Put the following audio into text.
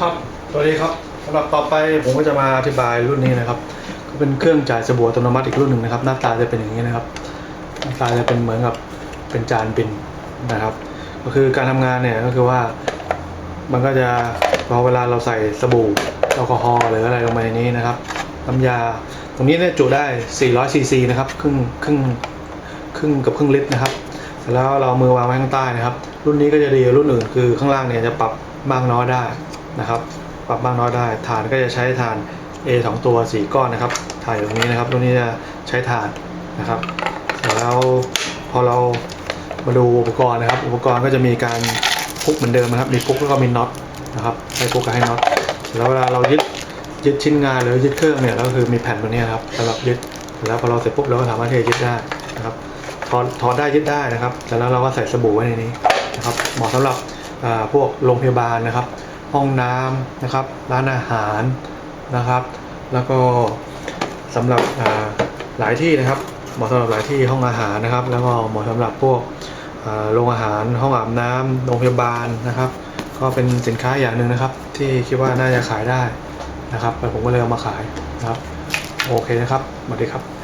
ครับสวัสดีครับสำหรับต่อไปผมก็จะมาอธิบายรุ่นนี้นะครับ ก็เป็นเครื่องจ่ายสบู่อัตโนมัติอีกรุ่นหนึ่งนะครับ หน้าตาจะเป็นอย่างนี้นะครับ หน้าตาจะเป็นเหมือนกับเป็นจานบินนะครับ ก็คือการทำงานเนี่ยก็คือว่า มันก็จะพอเวลาเราใส่สบู่แอลกอฮอล์หรืออะไรลงไปในนี้นะครับน้ำยาตรงนี้เนี่ยจุได้ 400ซีซีนะครับครึ่งครึ่งครึ่งกับครึ่งลิตรนะครับเสร็จแล้วเรามือวางไว้ข้างใต้นะครับ รุ่นนี้ก็จะดีรุ่นอื่นคือข้างล่างเนี่ยจะปรับมากน้อยได้ นะครับปรับมากน้อยได้ฐานก็จะใช้ฐาน A 2 ตัว 4 ก้อนนะครับ ถ่ายอยู่ตรงนี้นะครับรุ่นนี้จะใช้ฐานนะครับแล้วพอเรามาดูอุปกรณ์นะครับ อุปกรณ์ก็จะมีการพุกเหมือนเดิมนะครับ มีพุกแล้วก็มีน็อตนะครับให้พุกกับให้น็อตแล้วเวลาเรายึดยึดชิ้นงานหรือยึดเครื่องเนี่ยก็คือมีแผ่นตัวนี้ครับสำหรับยึดแล้วพอเราเสร็จปุ๊บเราก็สามารถที่จะยึดได้นะครับถอดถอดได้ยึดได้นะครับ แล้วเราก็ใส่สบู่ไว้ในนี้นะครับเหมาะสำหรับพวกโรงพยาบาลนะครับ ห้องน้ำนะครับ ร้านอาหารนะครับ แล้วก็สำหรับหลายที่นะครับเหมาะสำหรับหลายที่ห้องอาหารนะครับ แล้วก็เหมาะสำหรับพวกโรงอาหารห้องอาบน้ำโรงพยาบาลนะครับ ก็เป็นสินค้าอย่างหนึ่งนะครับ ที่คิดว่าน่าจะขายได้นะครับผมก็เลยเอามาขายนะครับ โอเคนะครับสวัสดีครับ